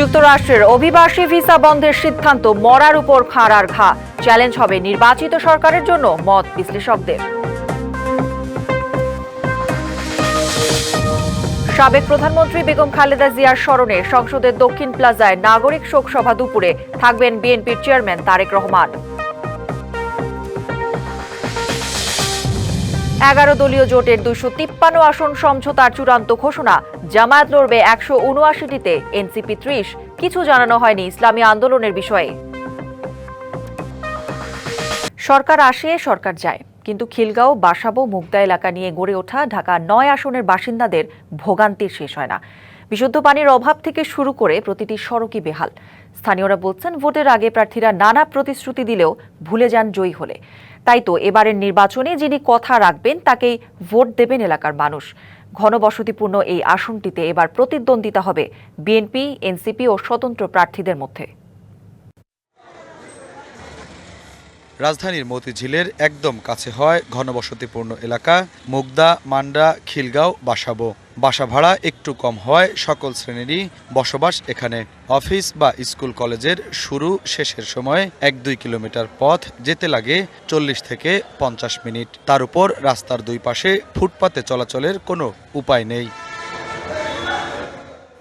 যুক্তরাষ্ট্রের অভিবাসী ভিসা বন্ধের সিদ্ধান্ত মরার উপর খাঁড়ার ঘা। চ্যালেঞ্জ হবে নির্বাচিত সরকারের জন্য মত বিশ্লেষকদের। সাবেক প্রধানমন্ত্রী বেগম খালেদা জিয়ার স্মরণে সংসদের দক্ষিণ প্লাজায় নাগরিক শোকসভা দুপুরে থাকবেন বিএনপির চেয়ারম্যান তারেক রহমান। এগারো দলীয় জোটের দুশো তিপ্পান্ন আসন সমঝোতার চূড়ান্ত ঘোষণা। জামায়াত লড়বে একশো উনআশিটিতে, এনসিপি ত্রিশ। কিছু জানানো হয়নি ইসলামী আন্দোলনের বিষয়ে। সরকার আসে, সরকার যায়। কিন্তু খিলগাঁও, বাসাবো, মুগদা এলাকা নিয়ে গড়ে ওঠা ঢাকা নয় আসনের বাসিন্দাদের ভোগান্তির শেষ হয় না। বিশুদ্ধ পানির অভাব থেকে শুরু করে প্রতিটি সড়কই বেহাল। স্থানীয়রা বলছেন, ভোটের আগে প্রার্থীরা নানা প্রতিশ্রুতি দিলেও ভুলে যান জয়ী হলে। তাই তো এবারের নির্বাচনে যিনি কথা রাখবেন, তাকেই ভোট দেবেন এলাকার মানুষ। ঘনবসতিপূর্ণ এই আসনটিতে এবার প্রতিদ্বন্দ্বিতা হবে বিএনপি, এনসিপি ও স্বতন্ত্র প্রার্থীদের মধ্যে। রাজধানীর মতিঝিলের একদম কাছে হয় ঘনবসতিপূর্ণ এলাকা, মুগদা, মান্ডা, খিলগাঁও, বাসাবো। বাসা ভাড়া একটু কম হয় সকল শ্রেণীরই বসবাস এখানে। অফিস বা স্কুল কলেজের শুরু শেষের সময় এক দুই কিলোমিটার পথ যেতে লাগে চল্লিশ থেকে পঞ্চাশ মিনিট। তার উপর রাস্তার দুই পাশে ফুটপাতে চলাচলের কোনো উপায় নেই।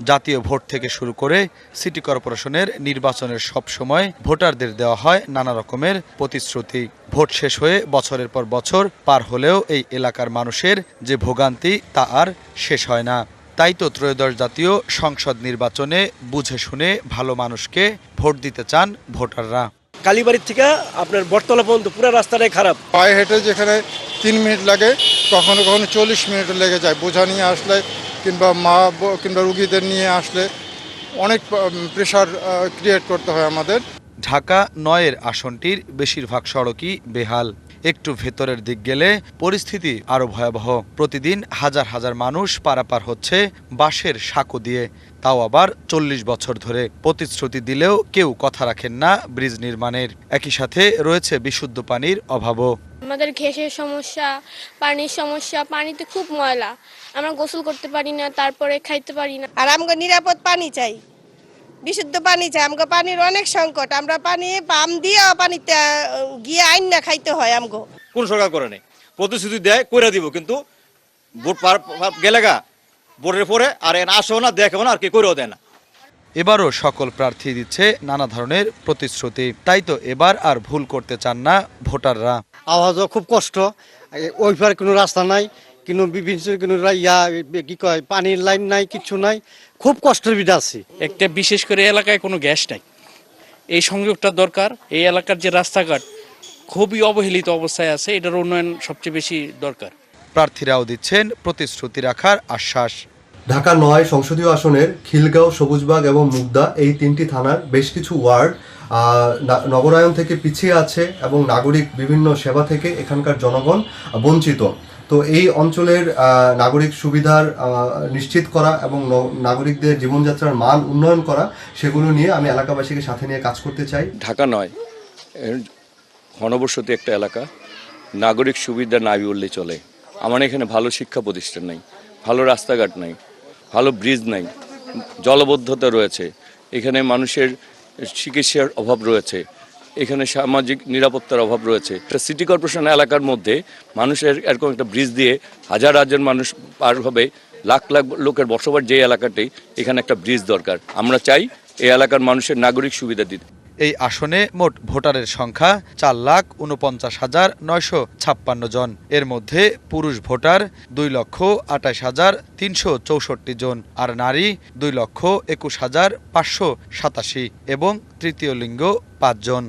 জাতীয় ভোট থেকে শুরু করে সিটি কর্পোরেশনের নির্বাচনের সব সময় ভোটারদের দেওয়া হয় নানা রকমের প্রতিশ্রুতি। ভোট শেষ হয়ে বছরের পর বছর পার হলেও এই এলাকার মানুষের যে ভোগান্তি তা আর শেষ হয় না। তাই তো ত্রয়োদশ জাতীয় সংসদ নির্বাচনে বুঝে শুনে ভালো মানুষকে ভোট দিতে চান ভোটাররা। কালীবাড়ির থেকে আপনার বটতলা পর্যন্ত পুরো রাস্তাটাই খারাপ। পায়ে হেঁটে যেখানে তিন মিনিট লাগে কখনো কখনো চল্লিশ মিনিট লেগে যায়। বোঝা নিয়ে আসলে কিংবা মা কিংবা রুগীদের নিয়ে আসলে অনেক প্রেশার ক্রিয়েট করতে হয় আমাদের। ঢাকা নয়ের আসনটির বেশিরভাগ সড়কই বেহাল। একটু ভেতরের দিক গেলে পরিস্থিতি আরও ভয়াবহ। প্রতিদিন হাজার হাজার মানুষ পারাপার হচ্ছে বাঁশের সাঁকো দিয়ে। তাও আবার চল্লিশ বছর ধরে প্রতিশ্রুতি দিলেও কেউ কথা রাখেন না ব্রিজ নির্মাণের। একই সাথে রয়েছে বিশুদ্ধ পানির অভাবও। আমাদের গ্যাসের সমস্যা পানির সমস্যা পানিতে খুব ময়লা। আমরা গোসল করতে পারি না তারপরে খাইতে পারি না। আর আমাকে নিরাপদ পানি চাই। বিশুদ্ধ পানি চাই। আমাকে পানির অনেক সংকট। আমরা পানি পাম দিয়ে পানিতে গিয়ে আইন না খাইতে হয় আমগো। কোন সরকার করে নেই। প্রতিশ্রুতি দেয় কইরা দিব কিন্তু ভোট পার পার গেলে গা ভোটের পরে আর এন আসেও না দেখেও না আর কি করেও দেয় না। এবারও সকল প্রার্থী দিচ্ছে নানা ধরনের প্রতিশ্রুতি। তাই তো এবার আর ভুল করতে চান না ভোটাররা। আওয়াজও খুব কষ্ট। ওই পারে কোনো রাস্তা নাই। কোনো বিভিন্ন কোনো ইয়া কি কয় পানির লাইন নাই কিছু নাই। খুব কষ্টের বিধা আছে। একটা বিশেষ করে এলাকায় কোনো গ্যাস নাই। এই সংযোগটা দরকার। এই এলাকার যে রাস্তাঘাট খুবই অবহেলিত অবস্থায় আছে এটার উন্নয়ন সবচেয়ে বেশি দরকার। প্রার্থীরাও দিচ্ছেন প্রতিশ্রুতি রাখার আশ্বাস। ঢাকা নয় সংসদীয় আসনের খিলগাঁও সবুজবাগ এবং মুগদা এই তিনটি থানার বেশ কিছু ওয়ার্ড নগরায়ন থেকে পিছিয়ে আছে এবং নাগরিক বিভিন্ন সেবা থেকে এখানকার জনগণ বঞ্চিত। তো এই অঞ্চলের নাগরিক সুবিধার নিশ্চিত করা এবং নাগরিকদের জীবনযাত্রার মান উন্নয়ন করা, সেগুলো নিয়ে আমি এলাকাবাসীকে সাথে নিয়ে কাজ করতে চাই। ঢাকা নয় ঘনবসতি একটা এলাকা। নাগরিক সুবিধা নাই বললেই চলে। আমার এখানে ভালো শিক্ষা প্রতিষ্ঠান নাই, ভালো রাস্তাঘাট নাই, ভালো ব্রিজ নাই, জলবদ্ধতা রয়েছে। এখানে মানুষের চিকিৎসার অভাব রয়েছে। এখানে সামাজিক নিরাপত্তার অভাব রয়েছে। একটা সিটি কর্পোরেশন এলাকার মধ্যে মানুষের এরকম একটা ব্রিজ দিয়ে হাজার হাজার মানুষ পার হবে, লাখ লাখ লোকের বসবাস যে এলাকাটি এখানে একটা ব্রিজ দরকার। আমরা চাই এই এলাকার মানুষের নাগরিক সুবিধা দিতে। এই আসনে মোট ভোটারের সংখ্যা চার লাখ উনপঞ্চাশ হাজার নয়শো ছাপ্পান্ন জন। এর মধ্যে পুরুষ ভোটার দুই লক্ষ আঠাশ হাজার তিনশো চৌষট্টি জন আর নারী দুই লক্ষ একুশ হাজার পাঁচশো সাতাশি এবং তৃতীয় লিঙ্গ পাঁচজন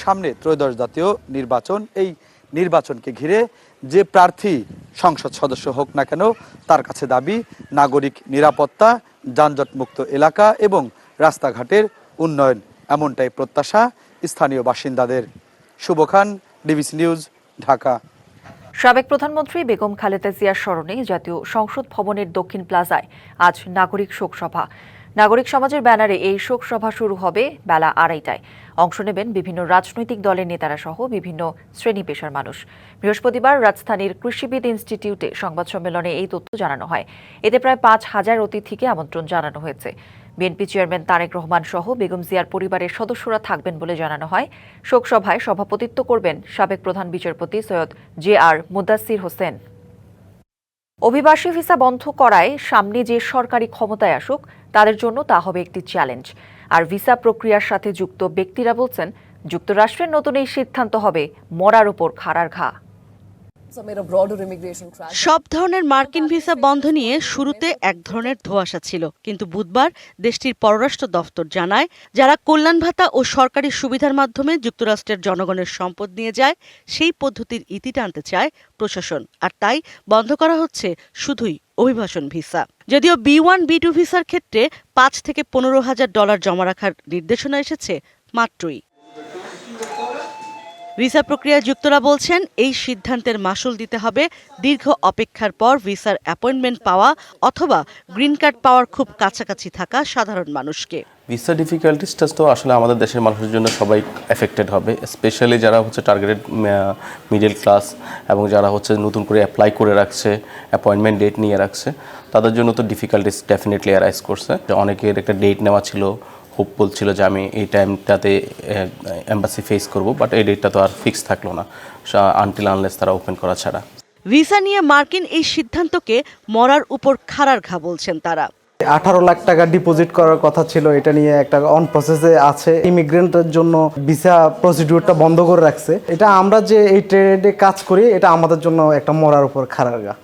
সামনে ত্রয়োদশ জাতীয় নির্বাচন। এই নির্বাচনকে ঘিরে যে প্রার্থী সংসদ সদস্য হোক না কেন, তার কাছে দাবি, নাগরিক নিরাপত্তা, যানজটমুক্ত এলাকা এবং রাস্তাঘাটের উন্নয়ন, এমনটাই প্রত্যাশা স্থানীয় বাসিন্দাদের। Shubho Khan, DBC news, Dhaka. সাবেক প্রধানমন্ত্রী বেগম খালেদা জিয়ার স্মরণে জাতীয় সংসদ ভবনের দক্ষিণ প্লাজায় আজ নাগরিক শোক সভা নাগরিক সমাজের ব্যানারে এই শোক সভা শুরু হবে বেলা আড়াইটায়। অংশ নেবেন বিভিন্ন রাজনৈতিক দলের নেতারা সহ বিভিন্ন শ্রেণি পেশার মানুষ। বৃহস্পতিবার রাজধানীর কৃষিবিদ ইনস্টিটিউটে সংবাদ সম্মেলনে এই তথ্য জানানো হয়। এতে প্রায় পাঁচ হাজার অতিথিকে আমন্ত্রণ জানানো হয়েছে। বিএনপি চেয়ারম্যান তারেক রহমান সহ বেগম জিয়ার পরিবারের সদস্যরা থাকবেন বলে জানানো হয়। শোকসভায় সভাপতিত্ব করবেন সাবেক প্রধান বিচারপতি সৈয়দ জে আর মুদাসির হোসেন। অভিবাসী ভিসা বন্ধ করায় সামনে যে সরকারি ক্ষমতায় আসুক, তাদের জন্য তা হবে একটি চ্যালেঞ্জ। আর ভিসা প্রক্রিয়ার সাথে যুক্ত ব্যক্তিরা বলছেন, যুক্তরাষ্ট্রের নতুন এই সিদ্ধান্ত হবে মরার উপর খাড়ার ঘা। সব ধরনের মার্কিন ভিসা বন্ধ নিয়ে শুরুতে এক ধরনের ধোঁয়াশা ছিল। কিন্তু বুধবার দেশটির পররাষ্ট্র দফতর জানায়, যারা কল্যাণ ভাতা ও সরকারি সুবিধার মাধ্যমে যুক্তরাষ্ট্রের জনগণের সম্পদ নিয়ে যায়, সেই পদ্ধতির ইতি টানতে চায় প্রশাসন। আর তাই বন্ধ করা হচ্ছে শুধুই অভিবাসন ভিসা। যদিও বি ওয়ান, বি টু ভিসার ক্ষেত্রে পাঁচ থেকে পনেরো হাজার ডলার জমা রাখার নির্দেশনা এসেছে, মাত্রই। ভিসা প্রক্রিয়ায় যুক্তরা বলছেন, এই সিদ্ধান্তের মাসুল দিতে হবে দীর্ঘ অপেক্ষার পর ভিসার অ্যাপয়েন্টমেন্ট পাওয়া অথবা গ্রিন কার্ড পাওয়ার খুব কাছাকাছি থাকা সাধারণ মানুষকে। ভিসা ডিফিকাল্টিসটা তো আসলে আমাদের দেশের মানুষের জন্য সবাই এফেক্টেড হবে স্পেশালি যারা হচ্ছে টার্গেটেড মিডল ক্লাস এবং যারা হচ্ছে নতুন করে অ্যাপ্লাই করে রাখছে অ্যাপয়েন্টমেন্ট ডেট নিয়ে রাখছে, তাদের জন্য তো ডিফিকাল্টিস ডেফিনেটলি অ্যারাইজ করছে। অনেকের একটা ডেট নেওয়া ছিল হোপ বলছিল যে আমি এই টাইমটাতে এম্বাসি ফেস করব বাট এই ডেটটা তো আর ফিক্স থাকল না। আনটিল আনলেস তারা ওপেন করা ছাড়া। ভিসা নিয়ে মার্কিন এই সিদ্ধান্তকে মরার উপর খাড়ার ঘা বলছেন তারা। আঠারো লাখ টাকা ডিপোজিট করার কথা ছিল এটা নিয়ে একটা অন প্রসেসে আছে। ইমিগ্রেন্টের জন্য ভিসা প্রসিডিউরটা বন্ধ করে রাখছে। এটা আমরা যে এই ট্রেডে কাজ করি এটা আমাদের জন্য একটা মরার উপর খাড়ার গা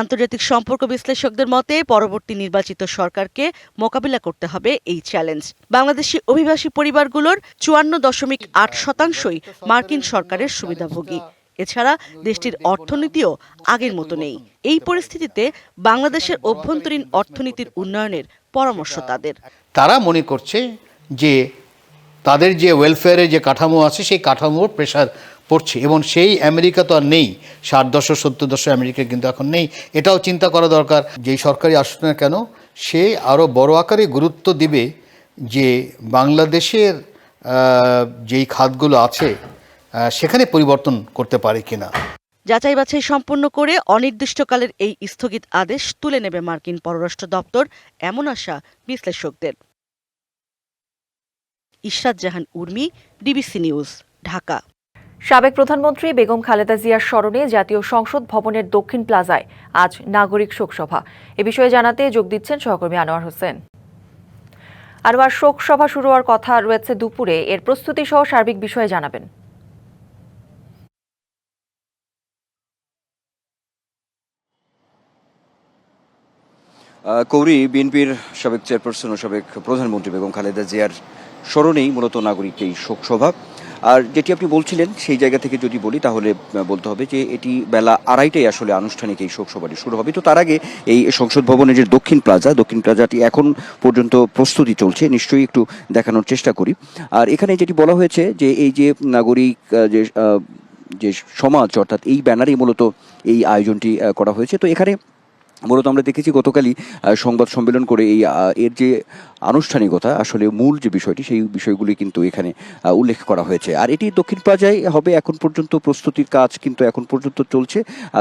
আন্তর্জাতিক সম্পর্ক বিশ্লেষকদের মতে, পরবর্তী নির্বাচিত সরকারকে মোকাবিলা করতে হবে এই চ্যালেঞ্জ। বাংলাদেশি অভিবাসী পরিবারগুলোর চুয়ান্ন দশমিক আট শতাংশই মার্কিন সরকারের সুবিধাভোগী। এছাড়া দেশটির অর্থনীতিও আগের মতো নেই। এই পরিস্থিতিতে বাংলাদেশের অভ্যন্তরীণ অর্থনীতির উন্নয়নের পরামর্শ তাদের। তারা মনে করছে যে তাদের যে ওয়েলফেয়ারের যে কাঠামো আছে, সেই কাঠামোর প্রেশার পড়ছে। এবং সেই আমেরিকা তো আর নেই। ষাট দশক, সত্তর দশক আমেরিকা কিন্তু এখন নেই। এটাও চিন্তা করা দরকার যেই সরকারি আসুক না কেন, সে আরও বড় আকারে গুরুত্ব দিবে যে বাংলাদেশের যেই খাতগুলো আছে সেখানে পরিবর্তন করতে পারে কিনা। যাচাই বাছাই সম্পন্ন করে অনির্দিষ্টকালের এই স্থগিত আদেশ তুলে নেবে মার্কিন পররাষ্ট্র দপ্তর, এমন আশা বিশ্লেষকদের। Ishrat Jahan Urmi, DBC news, Dhaka. সাবেক প্রধানমন্ত্রী বেগম খালেদা জিয়ার স্মরণে জাতীয় সংসদ ভবনের দক্ষিণ প্লাজায় আজ নাগরিক শোকসভা। এ বিষয়ে জানাতে যোগ দিচ্ছেন সহকর্মী আনোয়ার হোসেন। আনোয়ার, শোকসভা শুরু হওয়ার কথা রয়েছে দুপুরে। এর প্রস্তুতি সহ সার্বিক বিষয়ে জানাবেন। কৌরি, বিএনপির সাবেক চেয়ারপারসন ও সাবেক প্রধানমন্ত্রী বেগম খালেদা জিয়ার স্মরণেই মূলত নাগরিক এই শোকসভা। আর যেটি আপনি বলছিলেন, সেই জায়গা থেকে যদি বলি, তাহলে বলতে হবে যে এটি বেলা আড়াইটায় আসলে আনুষ্ঠানিক এই শোকসভাটি শুরু হবে। তো তার আগে এই সংসদ ভবনের যে দক্ষিণ প্লাজা, দক্ষিণ প্লাজাটি এখন পর্যন্ত প্রস্তুতি চলছে। নিশ্চয়ই একটু দেখানোর চেষ্টা করি। আর এখানে যেটি বলা হয়েছে যে, এই যে নাগরিক যে যে সমাজ, অর্থাৎ এই ব্যানারেই মূলত এই আয়োজনটি করা হয়েছে। তো এখানে মূলত আমরা দেখেছি গতকালই সংবাদ সম্মেলন করে এই এর যে আনুষ্ঠানিকতা, আসলে মূল যে বিষয়টি, সেই বিষয়গুলি কিন্তু এখানে উল্লেখ করা হয়েছে। আর এটি দক্ষিণ প্লাজায় হবে, এখন পর্যন্ত প্রস্তুতির কাজ কিন্তু এখন পর্যন্ত চলছে।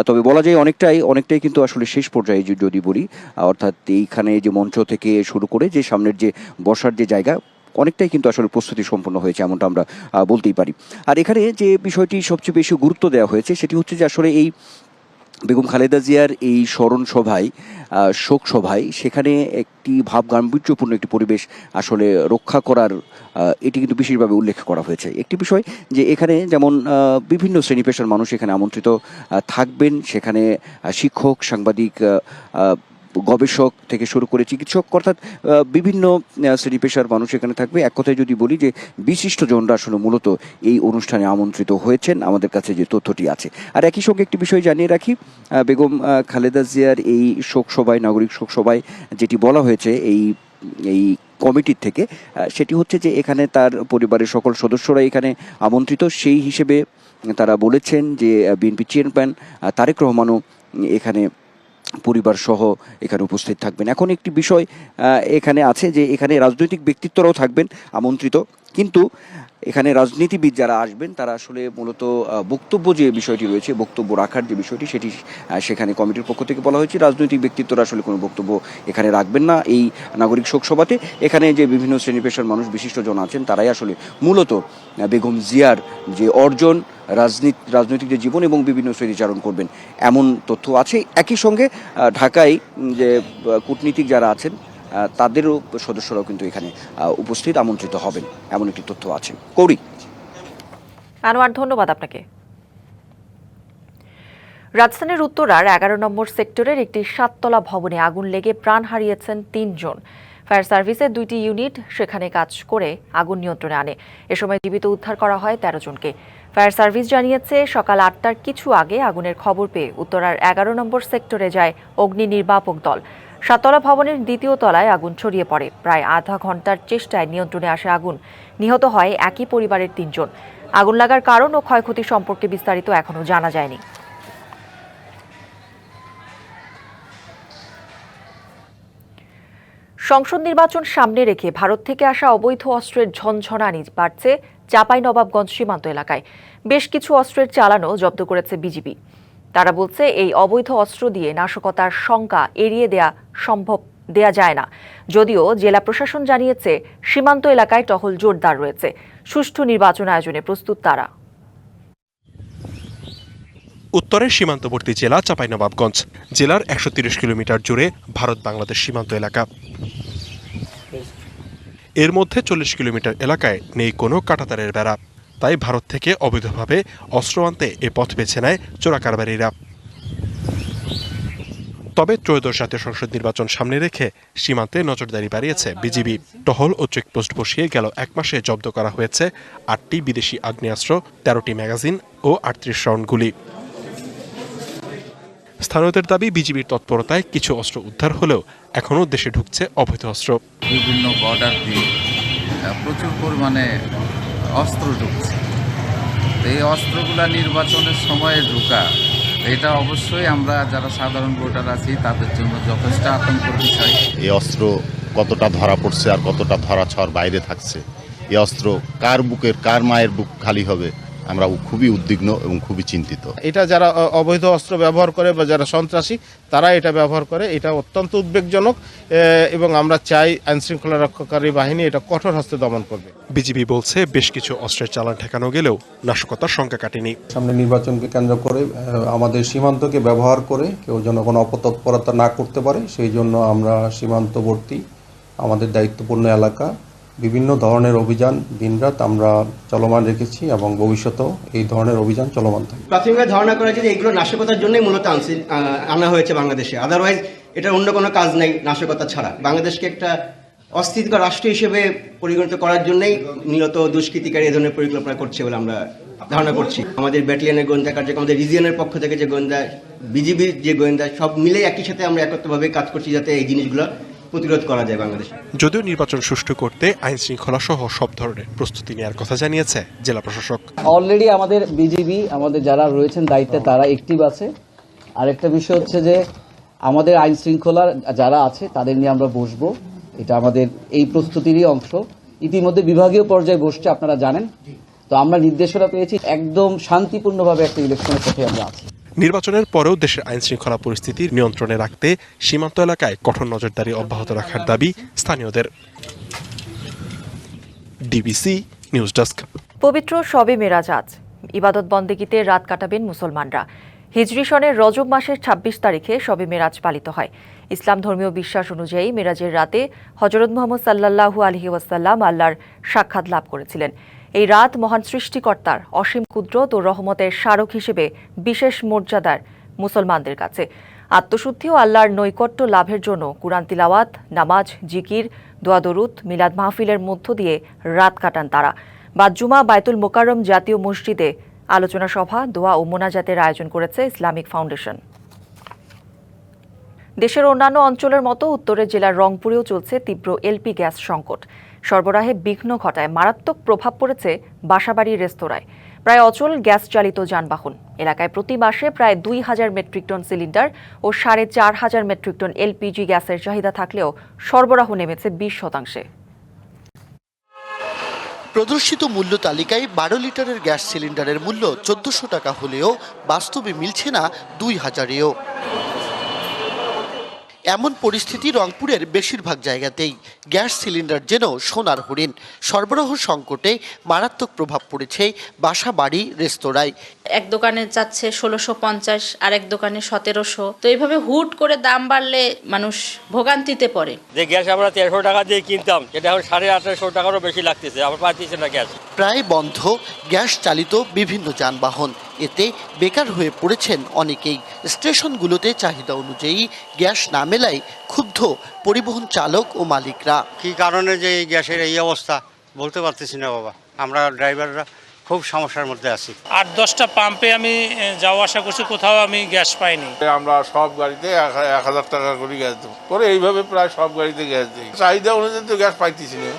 তবে বলা যায় অনেকটাই অনেকটাই কিন্তু আসলে শেষ পর্যায়ে যদি বলি অর্থাৎ এইখানে যে মঞ্চ থেকে শুরু করে যে সামনের যে বসার যে জায়গা, অনেকটাই কিন্তু আসলে প্রস্তুতি সম্পন্ন হয়েছে, এমনটা আমরা বলতেই পারি। আর এখানে যে বিষয়টি সবচেয়ে বেশি গুরুত্ব দেওয়া হয়েছে, সেটি হচ্ছে যে আসলে এই বেগম খালেদা জিয়ার এই স্মরণ সভায় শোক সভায়, সেখানে একটি ভাব গাম্ভীর্যপূর্ণ একটি পরিবেশ আসলে রক্ষা করার এটি কিন্তু বিশেষভাবে উল্লেখ করা হয়েছে। একটি বিষয় যে এখানে যেমন বিভিন্ন শ্রেণি পেশার মানুষ এখানে আমন্ত্রিত থাকবেন। সেখানে শিক্ষক, সাংবাদিক গবেষক থেকে শুরু করে চিকিৎসক, অর্থাৎ বিভিন্ন শ্রেণি পেশার মানুষ এখানে থাকবে। এক কথায় যদি বলি যে, বিশিষ্ট জনরা আসলে মূলত এই অনুষ্ঠানে আমন্ত্রিত হয়েছেন। আমাদের কাছে যে তথ্যটি আছে। আর একই সঙ্গে একটি বিষয় জানিয়ে রাখি বেগম খালেদা জিয়ার এই শোকসভায়, নাগরিক শোকসভায় যেটি বলা হয়েছে এই এই কমিটির থেকে সেটি হচ্ছে যে, এখানে তার পরিবারের সকল সদস্যরা এখানে আমন্ত্রিত। সেই হিসেবে তারা বলেছেন যে বিএনপি চেয়ারম্যান তারেক রহমানও এখানে পরিবার সহ এখানে উপস্থিত থাকবেন। এখন একটি বিষয় এখানে আছে যে এখানে রাজনৈতিক ব্যক্তিত্বরাও থাকবেন, আমন্ত্রিত। কিন্তু এখানে রাজনীতিবিদ যারা আসবেন, তারা আসলে মূলত বক্তব্য যে বিষয়টি রয়েছে, বক্তব্য রাখার যে বিষয়টি, সেটি সেখানে কমিটির পক্ষ থেকে বলা হয়েছে। রাজনৈতিক ব্যক্তিত্বরা আসলে কোনো বক্তব্য এখানে রাখবেন না এই নাগরিক শোকসভাতে এখানে যে বিভিন্ন শ্রেণি পেশার মানুষ, বিশিষ্টজন আছেন, তারাই আসলে মূলত বেগম জিয়ার যে অর্জন, রাজনীতি, রাজনৈতিক যে জীবন এবং বিভিন্ন স্মৃতিচারণ করবেন। এমন তথ্য আছে। একই সঙ্গে ঢাকায় যে কূটনীতিক যারা আছেন তাদেরও সদস্যরাও কিন্তু এখানে উপস্থিত, আমন্ত্রিত হবেন। এমন একটি তথ্য আছে। কৌরি আনোয়ার, ধন্যবাদ আপনাকে। রাজধানীর উত্তরার এগারো নম্বর সেক্টরের একটি সাততলা ভবনে আগুন লেগে প্রাণ হারিয়েছেন তিনজন। ফায়ার সার্ভিসের দুইটি ইউনিট সেখানে কাজ করে আগুন নিয়ন্ত্রণে আনে। এ সময় জীবিত উদ্ধার করা হয় তেরো জনকে। ফায়ার সার্ভিস জানিয়েছে, সকাল আটটার কিছু আগে আগুনের খবর পেয়ে উত্তরার এগারো নম্বর সেক্টরে যায় অগ্নি নির্বাপক দল। সাততলা ভবনের দ্বিতীয় তলায় আগুন ছড়িয়ে পড়ে। প্রায় আধা ঘণ্টার চেষ্টায় নিয়ন্ত্রণে আসে আগুন। নিহত হয় একই পরিবারের তিনজন। আগুন লাগার কারণ ও ক্ষয়ক্ষতি সম্পর্কে বিস্তারিত এখনও জানা যায়নি। সংসদ নির্বাচন সামনে রেখে ভারত থেকে আসা অবৈধ অস্ত্রের ঝনঝনানি বাড়ছে চাপাই নবাবগঞ্জ সীমান্ত এলাকায়। বেশ কিছু অস্ত্রের চালানো জব্দ করেছে বিজিবি। তারা বলছে, এই অবৈধ অস্ত্র দিয়ে নাশকতার শঙ্কা এড়িয়ে দেয়া সম্ভব, দেয়া যায় না। যদিও জেলা প্রশাসন জানিয়েছে, সীমান্ত এলাকায় টহল জোরদার রয়েছে। সুষ্ঠু নির্বাচন আয়োজনে প্রস্তুত তারা। উত্তরের সীমান্তবর্তী জেলা চাঁপাইনবাবগঞ্জ, জেলার একশো তিরিশ কিলোমিটার জুড়ে ভারত বাংলাদেশ সীমান্ত এলাকা। এর মধ্যে চল্লিশ কিলোমিটার এলাকায় নেই কোনো কাঁটাতারের বেড়া। তাই ভারত থেকে অবৈধভাবে অস্ত্র আনতে এ পথ বেছে নেয় চোরাকারবারীরা। তবে ত্রয়োদশ জাতীয় সংসদ নির্বাচন সামনে রেখে সীমান্তে নজরদারি বাড়িয়েছে বিজিবি। টহল ও চেকপোস্ট বসিয়ে গেল এক মাসে জব্দ করা হয়েছে আটটি বিদেশি আগ্নেয়াস্ত্র, তেরোটি ম্যাগাজিন ও আটত্রিশ রাউন্ড গুলি। স্থানীয়দের দাবি, বিজিবির তৎপরতায় কিছু অস্ত্র উদ্ধার হলেও এখনও দেশে ঢুকছে অবৈধ অস্ত্র। বিভিন্ন বর্ডার দিয়ে প্রচুর পরিমাণে অস্ত্র ঢুকছে। এই অস্ত্রগুলা নির্বাচনের সময়ে ঢুকা, এটা অবশ্যই আমরা যারা সাধারণ ভোটার আছি, তাদের জন্য যথেষ্ট আতঙ্কের বিষয়। এই অস্ত্র কতটা ধরা পড়ছে আর কতটা ধরা ছড় বাইরে থাকছে? এই অস্ত্র কার বুকের, কার মায়ের বুক খালি হবে? আমরা খুবই উদ্বিগ্ন এবং খুবই চিন্তিত। এটা যারা অবৈধ অস্ত্র ব্যবহার করে বা যারা সন্ত্রাসী তারা এটা ব্যবহার করে। এটা অত্যন্ত উদ্বেগজনক এবং আমরা চাই আইন শৃঙ্খলা রক্ষাকারী বাহিনী এটা কঠোর হস্তে দমন করবে। বিজিবি বলছে বেশ কিছু অস্ত্রের চালান ঠেকানো গেলেও নাশকতার সংখ্যা কাটেনি। সামনে নির্বাচনকে কেন্দ্র করে আমাদের সীমান্তকে ব্যবহার করে কেউ যেন কোনো অপতৎপরতা না করতে পারে সেই জন্য আমরা সীমান্তবর্তী আমাদের দায়িত্বপূর্ণ এলাকা বিভিন্ন ধরনের অভিযান দিনরাত আমরা চলমান রেখেছি এবং ভবিষ্যতেও এই ধরনের অভিযান চলমান থাকবে। প্রাথমিকভাবে ধারণা করা হয়েছে যে এগুলো নাশকতার জন্যই মূলত আনা হয়েছে বাংলাদেশে। আদারওয়াইজ এটার অন্য কোনো কাজ নেই নাশকতা ছাড়া। বাংলাদেশকে একটা অস্থিতিকর রাষ্ট্র হিসেবে পরিগণিত করার জন্যই মূলত দুষ্কৃতিকারী এ ধরনের পরিকল্পনা করছে বলে আমরা ধারণা করছি। আমাদের ব্যাটালিয়নের গোয়েন্দা কার্যক্রম, আমাদের রিজিয়নের পক্ষ থেকে যে গোয়েন্দা, বিজিবির যে গোয়েন্দা, সব মিলে একই সাথে আমরা একত্রভাবে কাজ করছি যাতে এই জিনিসগুলো প্রতিরোধ করা যায় বাংলাদেশে। যদিও নির্বাচন সুষ্ঠু করতে আইন শৃঙ্খলা সহ সব ধরনের প্রস্তুতি নেওয়ার কথা জানিয়েছে জেলা প্রশাসক। অলরেডি আমাদের বিজিবি আমাদের যারা রয়েছেন দায়িত্বে তারা অ্যাক্টিভ আছে। আরেকটা বিষয় হচ্ছে যে আমাদের আইন শৃঙ্খলার যারা আছে তাদের নিয়ে আমরা বসবো। এটা আমাদের এই প্রস্তুতিরই অংশ। ইতিমধ্যে বিভাগীয় পর্যায়ে বসছে আপনারা জানেন। তো আমরা নির্দেশনা পেয়েছি একদম শান্তিপূর্ণভাবে একটা ইলেকশনের পথে আমরা আছি। নির্বাচনের পরেও দেশের আইন শৃঙ্খলা পরিস্থিতি নিয়ন্ত্রণে রাখতে সীমান্ত এলাকায় কঠোর নজরদারি অব্যাহত রাখার দাবি স্থানীয়দের। ডিবিসি নিউজ ডেস্ক পবিত্র শবে মেরাজ আজ। ইবাদত বন্দেগীতে রাত কাটাবেন মুসলমানরা। হিজরি সনের রজব মাসের ২৬ তারিখে সবে মেরাজ পালিত হয়। ইসলাম ধর্মীয় বিশ্বাস অনুযায়ী মেরাজের রাতে হজরত মোহাম্মদ সাল্লাল্লাহু আলহি ওয়াসাল্লাম আল্লাহর সাক্ষাৎ লাভ করেছিলেন। এই রাত মহান সৃষ্টিকর্তার অসীম কুদরত ও রহমতের স্মারক হিসেবে বিশেষ মর্যাদার মুসলমানদের কাছে। আত্মশুদ্ধি ও আল্লাহর নৈকট্য লাভের জন্য কুরআন তিলাওয়াত, নামাজ, জিকির দোয়াদরুদ মিলাদ মাহফিলের মধ্য দিয়ে রাত কাটান তারা। বাদজুমা বায়তুল মোকাররম জাতীয় মসজিদে আলোচনা সভা, দোয়া ও মোনাজাতের আয়োজন করেছে ইসলামিক ফাউন্ডেশন। দেশের অন্যান্য অঞ্চলের মতো উত্তরের জেলার রংপুরেও চলছে তীব্র এলপি গ্যাস সংকট। সরবরাহে বিঘ্ন ঘটায়। মারাত্মক প্রভাব পড়েছে বাসাবাড়ি রেস্তোরাঁয়। প্রায় অচল গ্যাস চালিত যানবাহন। এলাকায় প্রতি মাসে প্রায় দুই হাজার মেট্রিক টন সিলিন্ডার ও সাড়ে চার হাজার মেট্রিক টন এলপিজি গ্যাসের চাহিদা থাকলেও সরবরাহ নেমেছে বিশ শতাংশে। প্রদর্শিত মূল্য তালিকায় বারো লিটারের গ্যাস সিলিন্ডারের মূল্য চোদ্দশো টাকা হলেও বাস্তবে মিলছে না দুই হাজারেও। এমন পরিস্থিতি রংপুরের বেশিরভাগ জায়গাতেই। গ্যাস সিলিন্ডার যেন সোনার হরিণ। সরবরাহ সংকটে মারাত্মক প্রভাব পড়েছে বাসা বাড়ি রেস্তোরাঁয়। এক দোকানে যাচ্ছে ষোলোশো পঞ্চাশ আর এক দোকানে সতেরোশো। তো এইভাবে হুট করে দাম বাড়লে মানুষ ভোগান্তিতে পড়ে। যে গ্যাস আমরা তেরোশো টাকা দিয়ে কিনতাম এটা এখন সাড়ে আঠারোশো টাকারও বেশি লাগতেছে আবার পাচ্ছি না গ্যাস। প্রায় বন্ধ গ্যাস চালিত বিভিন্ন যানবাহন। এতে বেকার হয়ে পড়েছেন অনেকেই। স্টেশনগুলোতে চাহিদা অনুযায়ী গ্যাস না মেলায় ক্ষুব্ধ পরিবহন চালক ও মালিকরা। কি কারণে যে এই গ্যাসের এই অবস্থা? বলতে পারতেছি না বাবা। আমরা ড্রাইভাররা খুব সমস্যার মধ্যে আছি। আট দশটা পাম্পে আমি যাওয়া আসা করছি কোথাও আমি গ্যাস পাইনি। আমরা সব গাড়িতে এক এক হাজার টাকা করে গ্যাস দেবো। করে এইভাবে প্রায় সব গাড়িতে গ্যাস দিই। চাহিদা অনুযায়ী তো গ্যাস পাইতেছি না।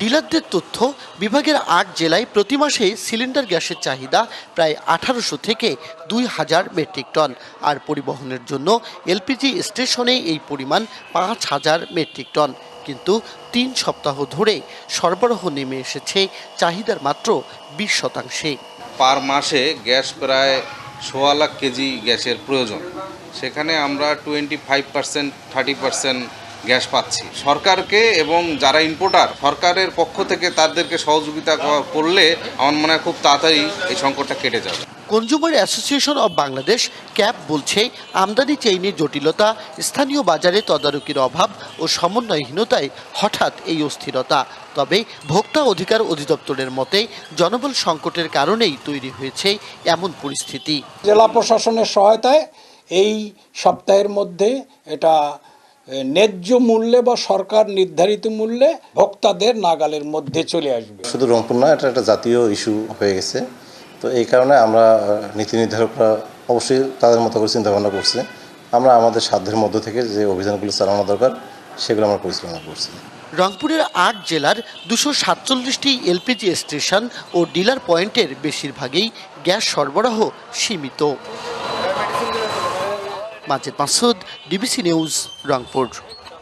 ডিলারদের তথ্য, বিভাগের আট জেলায় প্রতি মাসে সিলিন্ডার গ্যাসের চাহিদা প্রায় আঠারোশো থেকে দুই হাজার মেট্রিক টন। আর পরিবহনের জন্য এলপিজি স্টেশনে এই পরিমাণ পাঁচ হাজার মেট্রিক টন। কিন্তু তিন সপ্তাহ ধরে সরবরাহ নেমে এসেছে চাহিদার মাত্র বিশ শতাংশে। পার মাসে গ্যাস প্রায় সোয়া লাখ কেজি গ্যাসের প্রয়োজন। সেখানে আমরা twenty five percent, thirty percent gas পাচ্ছি। সরকারকে এবং যারা ইম্পোর্টার সরকারের পক্ষ থেকে তাদেরকে সহযোগিতা করলে আমার মনে হয় খুব তাড়াতাড়ি এই সংকটটা কেটে যাবে। Consumer Association of Bangladesh CAB বলছে আমদানি চেইনের জটিলতা স্থানীয় বাজারে তদারকির অভাব ও সমন্বয়হীনতায় হঠাৎ এই অস্থিরতা। তবে ভোক্তা অধিকার অধিদপ্তরের মতে জনবল সংকটের কারণেই তৈরি হয়েছে এমন পরিস্থিতি। জেলা প্রশাসনের সহায়তায় এই সপ্তাহের মধ্যে এটা ন্যায্য মূল্যে বা সরকার নির্ধারিত মূল্যে ভোক্তাদের নাগালের মধ্যে চলে আসবে। শুধু রংপুর না এটা একটা জাতীয় ইস্যু হয়ে গেছে। তো এই কারণে আমরা নীতি নির্ধারকরা অবশ্যই তাদের মতো করে চিন্তা ভাবনা করছে। আমরা আমাদের সাধ্যের মধ্য থেকে যে অভিযানগুলো চালানো দরকার সেগুলো আমরা পরিচালনা করছি। রংপুরের আট জেলার দুশো সাতচল্লিশটি এলপিজি স্টেশন ও ডিলার পয়েন্টের বেশিরভাগই গ্যাস সরবরাহ সীমিত। Majed Masud DBC news Rangpur.